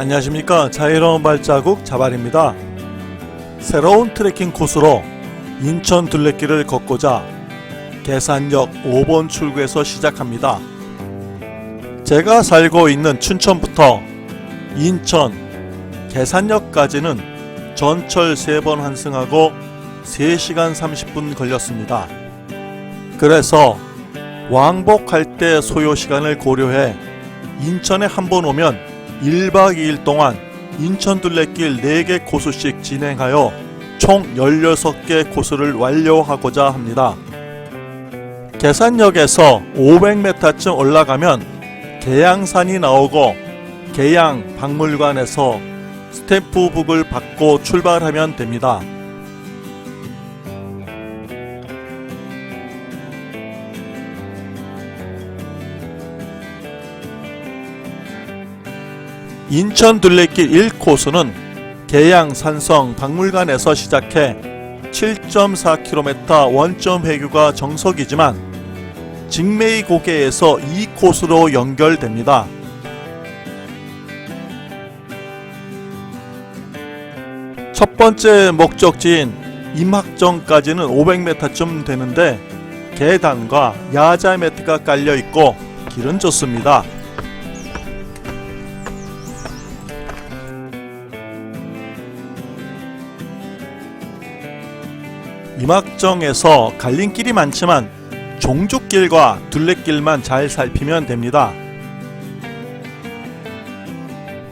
안녕하십니까 자유로운 발자국 자발입니다. 새로운 트레킹 코스로 인천 둘레길을 걷고자 계산역 5번 출구에서 시작합니다. 제가 살고 있는 춘천부터 인천 계산역까지는 전철 3번 환승하고 3시간 30분 걸렸습니다. 그래서 왕복할 때 소요 시간을 고려해 인천에 한 번 오면 1박 2일 동안 인천 둘레길 4개 코스씩 진행하여 총 16개 코스를 완료하고자 합니다. 계산역에서 500m쯤 올라가면 계양산이 나오고 계양 박물관에서 스탬프북을 받고 출발하면 됩니다. 인천 둘레길 1코스는 계양 산성 박물관에서 시작해 7.4km 원점 회교가 정석이지만 직메이 고개에서 2코스로 연결됩니다. 첫 번째 목적지인 임학정까지는 500m쯤 되는데 계단과 야자 매트가 깔려 있고 길은 좋습니다. 임학정에서 갈림길이 많지만 종족길과 둘레길만 잘 살피면 됩니다.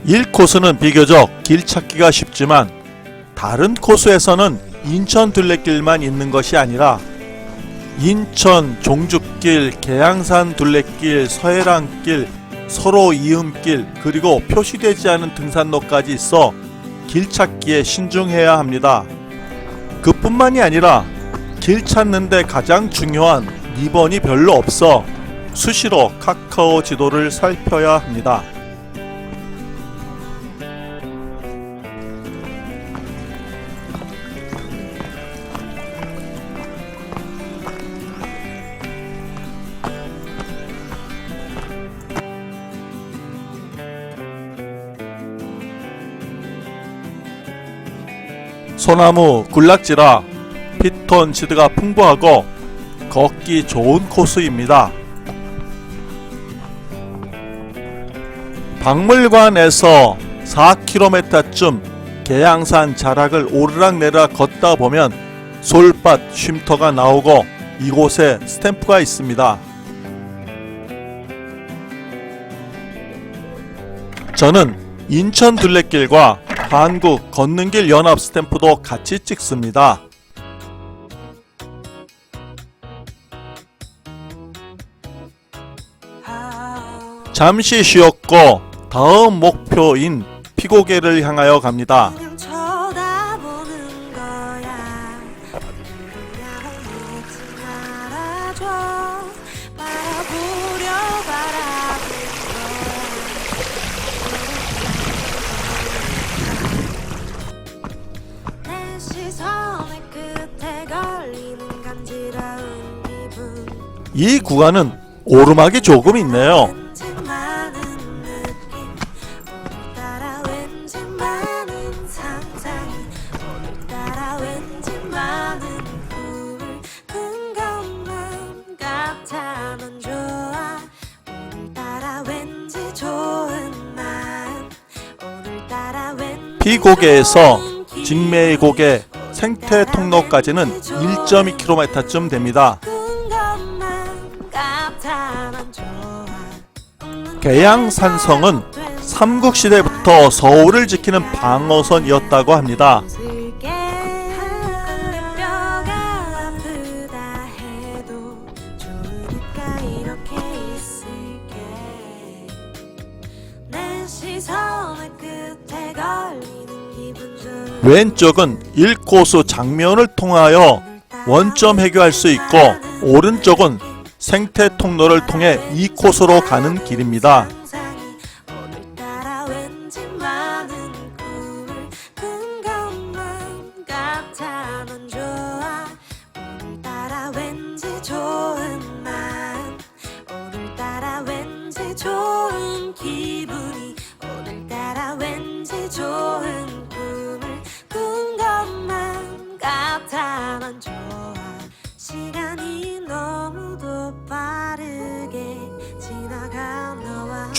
1코스는 비교적 길 찾기가 쉽지만 다른 코스에서는 인천 둘레길만 있는 것이 아니라 인천 종죽길, 계양산 둘레길, 서해랑길, 서로 이음길 그리고 표시되지 않은 등산로까지 있어 길 찾기에 신중해야 합니다. 그뿐만이 아니라 길 찾는데 가장 중요한 리번이 별로 없어 수시로 카카오 지도를 살펴야 합니다. 소나무 군락지라 피톤 지드가 풍부하고 걷기 좋은 코스입니다. 박물관에서 4km쯤 계양산 자락을 오르락내리락 걷다 보면 솔밭 쉼터가 나오고 이곳에 스탬프가 있습니다. 저는 인천 둘레길과 한국 걷는길 연합 스탬프도 같이 찍습니다. 잠시 쉬었고 다음 목표인 피고개를 향하여 갑니다. 이 구간은 오르막이 조금 있네요. 직매의 고개 생태 통로까지는 1.2km쯤 됩니다. 계양 산성은 삼국시대부터 서울을 지키는 방어선이었다고 합니다. 왼쪽은 1코스 장면을 통하여 원점 해교할 수 있고 오른쪽은 생태 통로를 통해 이 코스로 가는 길입니다. 좋은 꿈을 꾼 것만 같아 난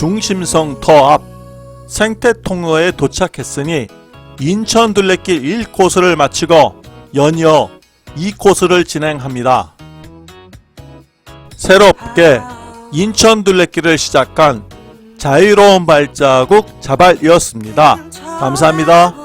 중심성 터앞 생태통로에 도착했으니 인천 둘레길 1코스를 마치고 연이어 2코스를 진행합니다. 새롭게 인천 둘레길을 시작한 자유로운 발자국 자발이었습니다. 감사합니다.